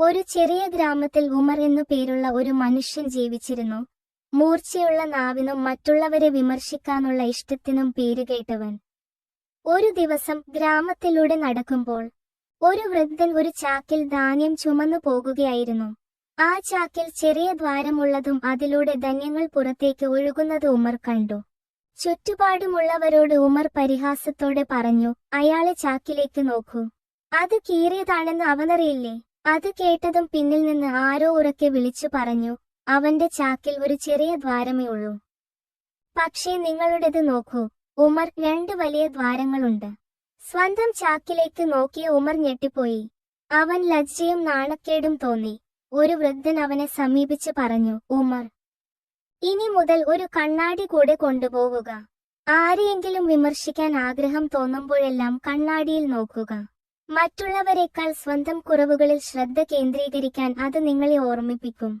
ഒരു ചെറിയ ഗ്രാമത്തിൽ ഉമർ എന്നു പേരുള്ള ഒരു മനുഷ്യൻ ജീവിച്ചിരുന്നു. മൂർച്ചയുള്ള നാവിനും മറ്റുള്ളവരെ വിമർശിക്കാനുള്ള ഇഷ്ടത്തിനും പേരുകേട്ടവൻ ഒരു ദിവസം ഗ്രാമത്തിലൂടെ നടക്കുമ്പോൾ ഒരു വൃദ്ധൻ ഒരു ചാക്കിൽ ധാന്യം ചുമന്നു പോകുകയായിരുന്നു. ആ ചാക്കിൽ ചെറിയ ദ്വാരമുള്ളതും അതിലൂടെ ധന്യങ്ങൾ പുറത്തേക്ക് ഒഴുകുന്നത് ഉമർ കണ്ടു. ചുറ്റുപാടുമുള്ളവരോട് ഉമർ പരിഹാസത്തോടെ പറഞ്ഞു അയാളെ ചാക്കിലേക്ക് നോക്കൂ. അത് കീറിയതാണെന്ന് അവനറിയില്ലേ? അത് കേട്ടതും പിന്നിൽ നിന്ന് ആരോ ഉറക്കെ വിളിച്ചു പറഞ്ഞു അവന്റെ ചാക്കിൽ ഒരു ചെറിയ ദ്വാരമേ ഉള്ളൂ. പക്ഷേ നിങ്ങളുടേത് നോക്കൂ ഉമർ രണ്ട് വലിയ ദ്വാരങ്ങളുണ്ട്. സ്വന്തം ചാക്കിലേക്ക് നോക്കിയ ഉമർ ഞെട്ടിപ്പോയി. അവൻ ലജ്ജയും നാണക്കേടും തോന്നി. ഒരു വൃദ്ധൻ അവനെ സമീപിച്ച് പറഞ്ഞു ഉമർ ഇനി മുതൽ ഒരു കണ്ണാടി കൂടെ കൊണ്ടുപോകുക ആരെയെങ്കിലും വിമർശിക്കാൻ ആഗ്രഹം തോന്നുമ്പോഴെല്ലാം കണ്ണാടിയിൽ നോക്കുക. മറ്റുള്ളവരെക്കാൾ സ്വന്തം കുറവുകളിൽ ശ്രദ്ധ കേന്ദ്രീകരിക്കാൻ അത് നിങ്ങളെ ഓർമ്മിപ്പിക്കും.